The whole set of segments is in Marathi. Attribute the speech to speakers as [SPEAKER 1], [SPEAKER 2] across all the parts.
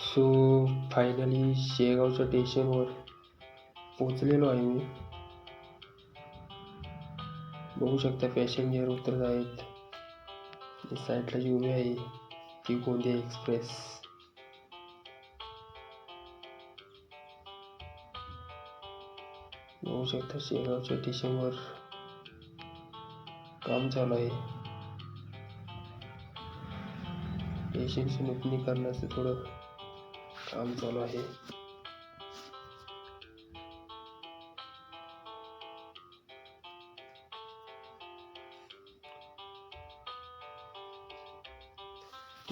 [SPEAKER 1] सो फायनली शेगावच्या स्टेशनवर पोचलेलो आहे मी. बघू शकता पॅसेंजर उतरत आहेत. साईडला जी उभी आहे ती गोंदिया एक्सप्रेस बघू शकता शेगावच्या स्टेशनवर काम चालू आहे. पेशंटची नोंदणी करण्याचं थोडं काम चालू आहे.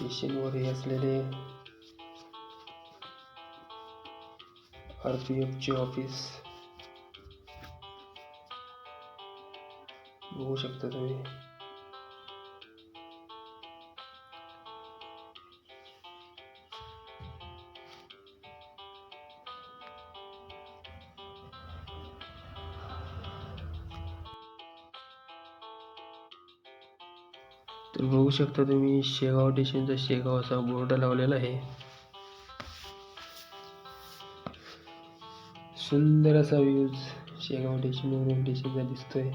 [SPEAKER 1] मशीनवर हे असलेले आर पी एफचे ऑफिस बघू शकता तुम्ही. तर बघू शकता तुम्ही शेगाव स्टेशनचा शेगाव असा बोर्ड लावलेला आहे. सुंदर असा व्ह्यूज शेगाव स्टेशनवरून स्टेशनचा दिसतोय.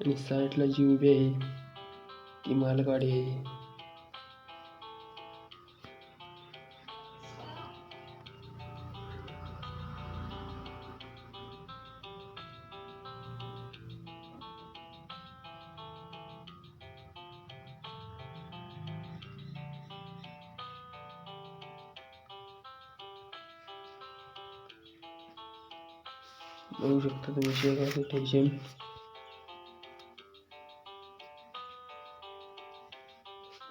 [SPEAKER 1] आणि साईडला जी उभी आहे ती मालगाडी आहे. बघू शकता तुम्ही शेगावचं स्टेशन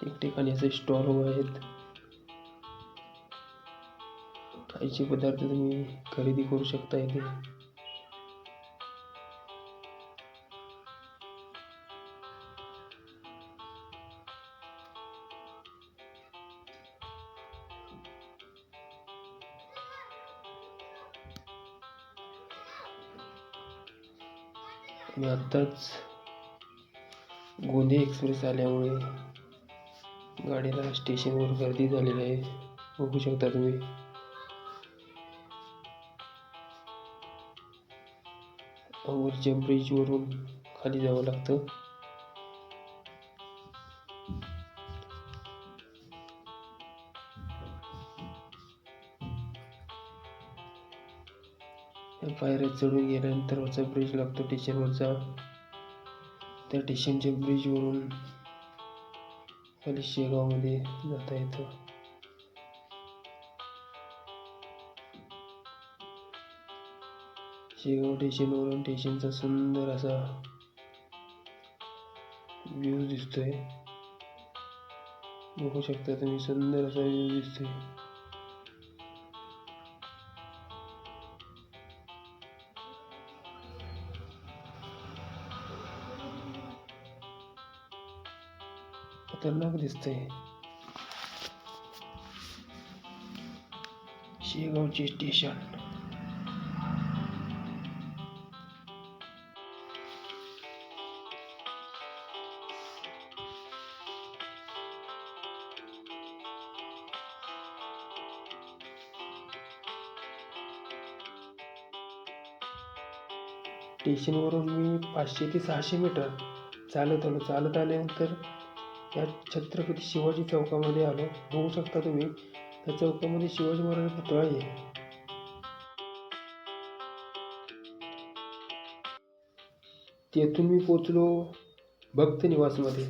[SPEAKER 1] ठिकठिकाणी असे स्टॉल उभे आहेत. खायचे पदार्थ तुम्ही खरेदी करू शकता इथे. आणि आत्ताच गोंदिया एक्सप्रेस आल्यामुळे गाडीला स्टेशनवर गर्दी झालेली आहे. बघू शकता तुम्ही. ओव्हरच्या ब्रिजवरून खाली जावं लागतं. पायऱ्या चढून गेल्यानंतर वरचा ब्रिज लागतो. स्टेशनवरचा त्या स्टेशनच्या ब्रिजवरून खाली शेगावमध्ये जाता येतं. शेगाव स्टेशनवरून स्टेशनचा सुंदर असा व्ह्यू दिसतोय. बघू शकता तुम्ही सुंदर असा व्ह्यू दिसतोय. खतरनाक दिसतंय. शेगावचे स्टेशन स्टेशनवरून मी पाचशे ते सहाशे मीटर चालत आलो चालत आल्यानंतर त्या छत्रपती शिवाजी चौकामध्ये आलो. बघू शकता तुम्ही त्या चौकामध्ये शिवाजी महाराज पुतळा आहे. तेथून मी पोचलो भक्त निवासमध्ये.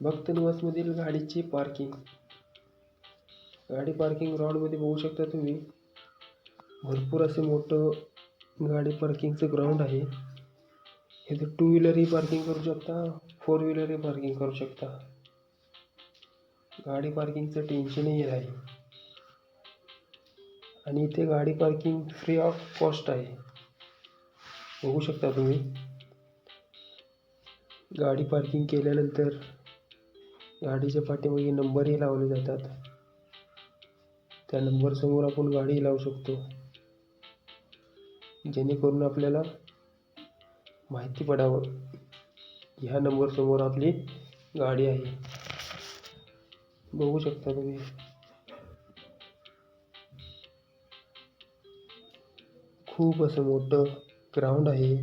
[SPEAKER 1] भक्त निवासमधील गाडीची पार्किंग गाडी पार्किंग ग्राउंडमध्ये बघू शकता तुम्ही. भरपूर असे मोठं गाडी पार्किंगचं ग्राउंड आहे. इथं टू व्हीलरही पार्किंग करू शकता. फोर व्हीलरही पार्किंग करू शकता. गाडी पार्किंगचं टेन्शनही आहे. आणि इथे गाडी पार्किंग फ्री ऑफ कॉस्ट आहे. बघू शकता तुम्ही. गाडी पार्किंग केल्यानंतर गाडीच्या पाठीमागे नंबरही लावले जातात. त्या नंबरसमोर आपण गाडी लावू शकतो. जेणेकरून आपल्याला माहिती पडावं. ह्या नंबर समोर आपली गाडी आहे. बघू शकता तुम्ही. खूप असं मोठं ग्राउंड आहे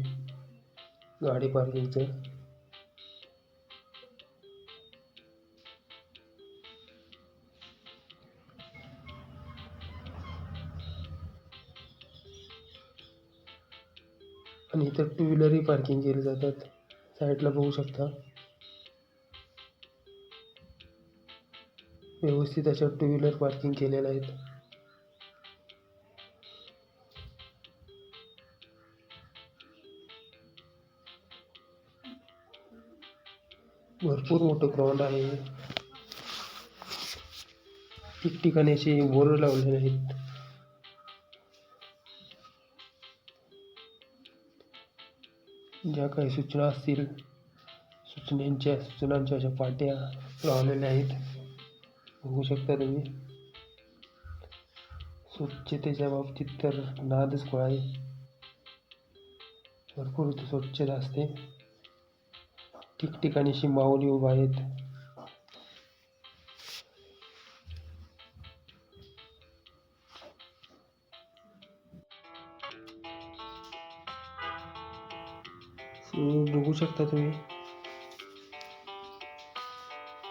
[SPEAKER 1] गाडी पार्किंगचं आणि इथं टू व्हीलरही पार्किंग केले जातात. साईडला बघू शकता व्यवस्थित अशा टू व्हीलर पार्किंग केलेल्या आहेत भरपूर मोठं ग्राउंड आहे ठिकठिकाणी असे बोर्ड लावलेले आहेत. ज्या काही सूचना असतील सूचनांच्या सूचनांच्या अशा पाट्या लावलेल्या आहेत. बघू शकता तुम्ही. स्वच्छतेच्या बाबतीत तर नादच खुळा आहे. भरपूर स्वच्छता असते. ठिकठिकाणी अशी माऊली उभा आहेत. बघू शकता तुम्ही.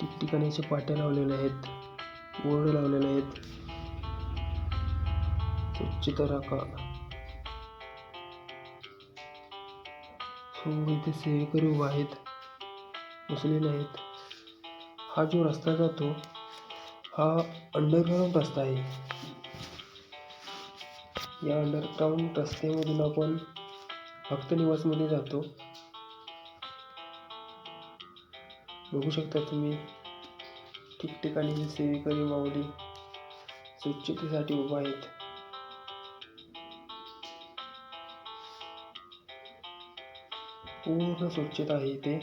[SPEAKER 1] ठिकठिकाणी असे पाट्या लावलेल्या आहेत. बोर्ड लावलेले आहेत. स्वच्छता राखा सो हो, इथे सेवेकरी उभा आहेत. बसलेले आहेत. हा जो रस्ता जातो हा अंडरग्राऊंड रस्ता आहे. या अंडरग्राऊंड रस्त्यामधून आपण भक्त निवासमध्ये जातो. बघू शकता तुम्ही. ठिकठिकाणी जे सेवेकरी माऊली स्वच्छतेसाठी उभा आहेत. पूर्ण स्वच्छता आहे इथे.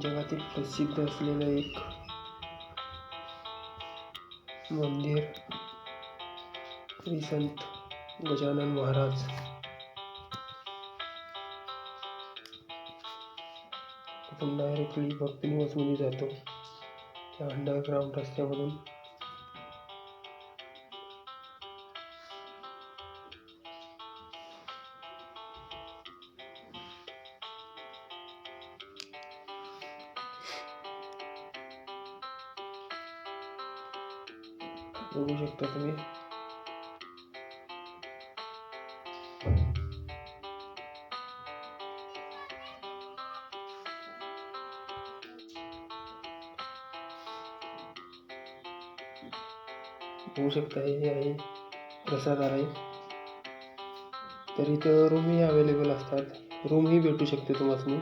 [SPEAKER 1] जगातील प्रसिद्ध असलेलं एक मंदिर श्री संत गजानन महाराज. आपण डायरेक्टली भक्त निवासमध्ये जातो. त्या अंडरग्राऊंड रस्त्यामधून होऊ शकता हे आहे प्रसादालय तर इथं रूमही अवेलेबल असतात. रूमही भेटू शकते तुम्हाला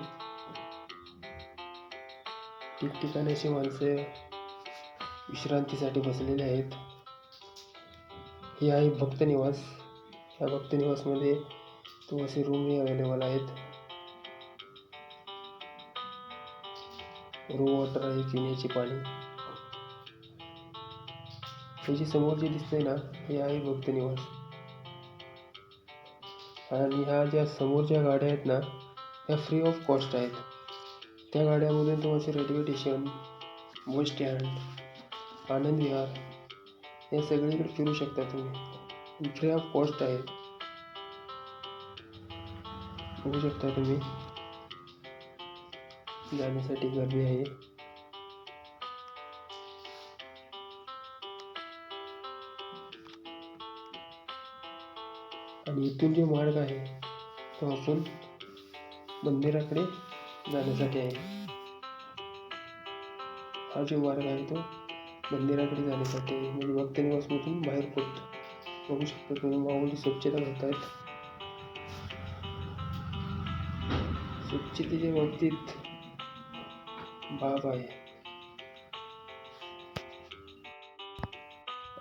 [SPEAKER 1] ठिकठिकाणी अशी माणसं विश्रांतीसाठी बसलेले आहेत. हे आहे भक्त निवास. या भक्त निवासमध्ये तो रूमही अवेलेबल आहेत. रूम वॉटर आहे पिण्याचे पाणी. हे जे समोर जे दिसतंय ना हे आहे भक्त निवास आणि ह्या ज्या समोर ज्या गाड्या आहेत ना ह्या फ्री ऑफ कॉस्ट आहेत त्या गाड्यामधून तुम्हाला railway station bus stand Anand Vihar हे सगळीकडे फिरू शकता तुम्ही फ्री ऑफ कॉस्ट आहे बघू शकता तुम्ही जाण्यासाठी गर्दी आहे आणि इथून जे मार्ग आहे तो आपण मंदिराकडे जाण्यासाठी आहे. हा जो मार्ग आहे तो मंदिराकडे जाण्यासाठी आहे. म्हणजे भक्त निवासमधून बाहेर पडतो. बघू शकता तुम्ही माऊली स्वच्छता आहेत स्वच्छतेच्या बाबतीत बाब आहे.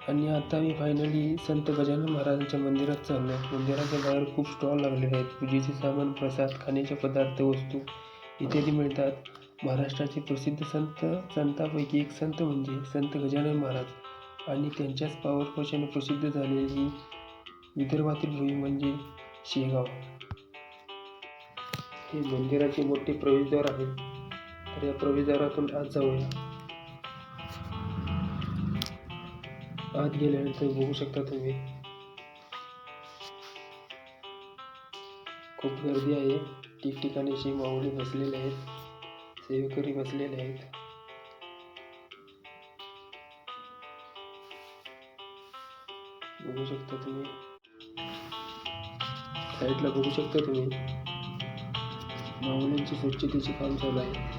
[SPEAKER 1] आणि आता मी फायनली संत गजानन महाराजांच्या मंदिरात चाललो आहे मंदिराच्या बाहेर खूप स्टॉल लागलेले आहेत. पूजेचे सामान प्रसाद खाण्याचे पदार्थ वस्तू इत्यादी मिळतात. महाराष्ट्राचे प्रसिद्ध संत संतांपैकी एक संत म्हणजे संत गजानन महाराज. आणि त्यांच्याच पावरपोशाने प्रसिद्ध झालेली विदर्भातील भूमी म्हणजे शेगाव. हे मंदिराचे मोठे प्रवेशद्वार आहे. तर या प्रवेशद्वारातून आज जाऊया. आत गेल्यानंतर बघू शकता तुम्ही. खूप गर्दी आहे. ठिकठिकाणी अशी माऊली बसलेले आहेत. सेवेकरी बसलेले आहेत. बघू शकता तुम्ही. साईडला बघू शकता तुम्ही. माऊलींची स्वच्छतेचे काम चालू आहे.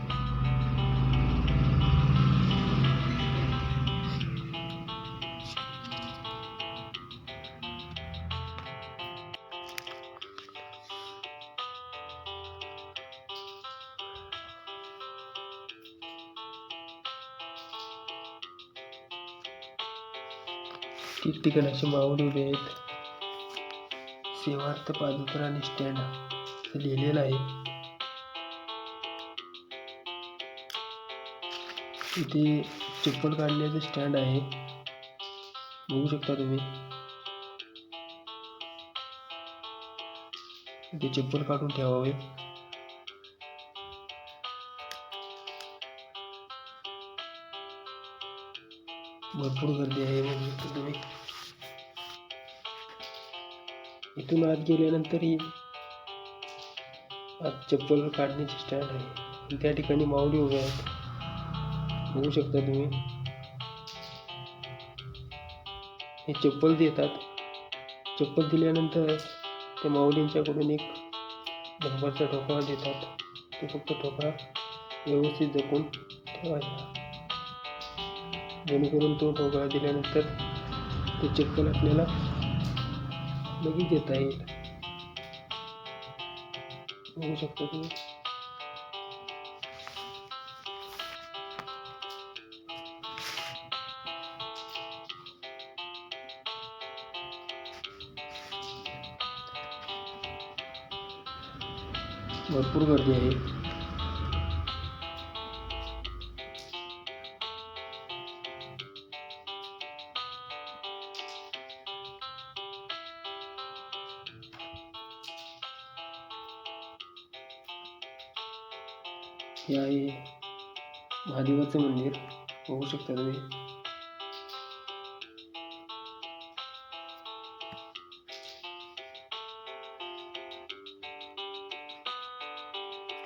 [SPEAKER 1] ठिकठिकाणी असे माऊली आहेत सेवार्थ पादुकर आणि स्टँड असं लिहिलेलं आहे. इथे चप्पल काढण्याचं स्टँड आहे. बघू शकता तुम्ही. इथे चप्पल काढून ठेवावे. भरपूर गर्दी आहे बघू शकता तुम्ही. इथून आत गेल्यानंतरही आत चप्पल काढण्याची स्टँड आहे. त्या ठिकाणी माऊली उभ्या आहेत. बघू शकता तुम्ही. हे चप्पल देतात. चप्पल दिल्यानंतर त्या माऊलींच्याकडून एक नंबरचा ठोकळा देतात. ते फक्त ठोकळा व्यवस्थित जपून ठेवायचा. जेणेकरून तो ढोकळा दिल्यानंतर ते चिकन आपल्याला लगेच देता येईल. बघू शकता तुम्ही. भरपूर गर्दी आहे. बघू शकता तुम्ही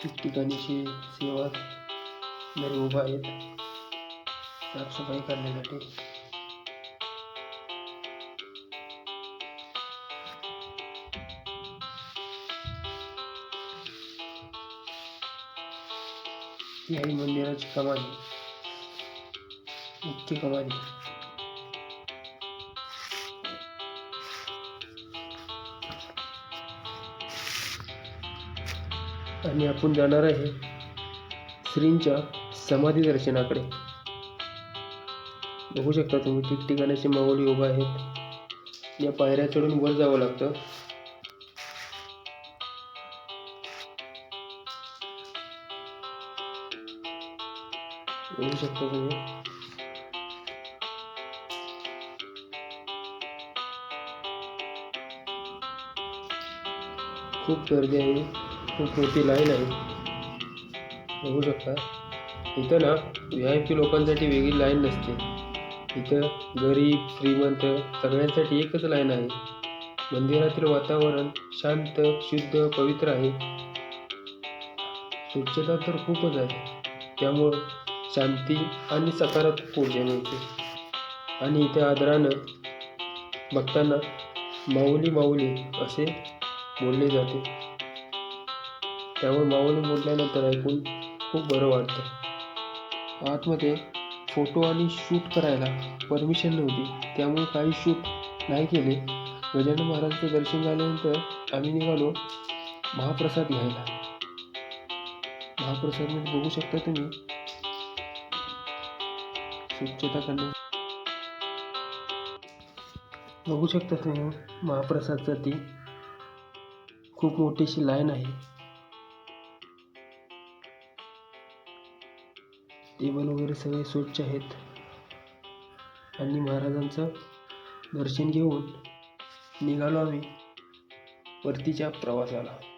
[SPEAKER 1] ठिकठिकाणी अशी सेवा दर उभा आहेत साफसफाई करण्यासाठी ही आहे मंदिराची कमानी मुख्य कमानी आणि आपण जाणार आहे श्रींच्या समाधी दर्शनाकडे. बघू शकता तुम्ही ठिकठिकाणाचे माऊली उभा आहेत या पायऱ्या चढून वर जावं लागतं. बघू शकता तुम्ही. खूप गर्दी आहे. खूप मोठी लाईन आहे. बघू शकता. इथं ना व्ही आय पी लोकांसाठी वेगळी लाईन नसते. इथं गरीब श्रीमंत सगळ्यांसाठी एकच लाईन आहे. मंदिरातील वातावरण शांत शुद्ध पवित्र आहे. स्वच्छता तर खूपच आहे. त्यामुळं शांती आणि सकारात्मक ऊर्जा मिळते. आणि इथे आदरानं बघताना माऊली माऊली असे बोलले जाते. त्यामुळे माऊली बोलल्यानंतर ऐकून खूप बरं वाटतं आतमध्ये फोटो आणि शूट करायला परमिशन नव्हती. त्यामुळे काही शूट नाही केले. गजानन महाराजांचं दर्शन झाल्यानंतर आम्ही निघालो महाप्रसाद घ्यायला. महाप्रसादमध्ये म्हणजे बघू शकता तुम्ही. स्वच्छता करणे. बघू शकता तुम्ही महाप्रसादसाठी खूप मोठीशी लाईन आहे. टेबल वगैरे सगळे स्वच्छ आहेत. आणि महाराजांचं दर्शन घेऊन निघालो आम्ही परतीच्या प्रवासाला.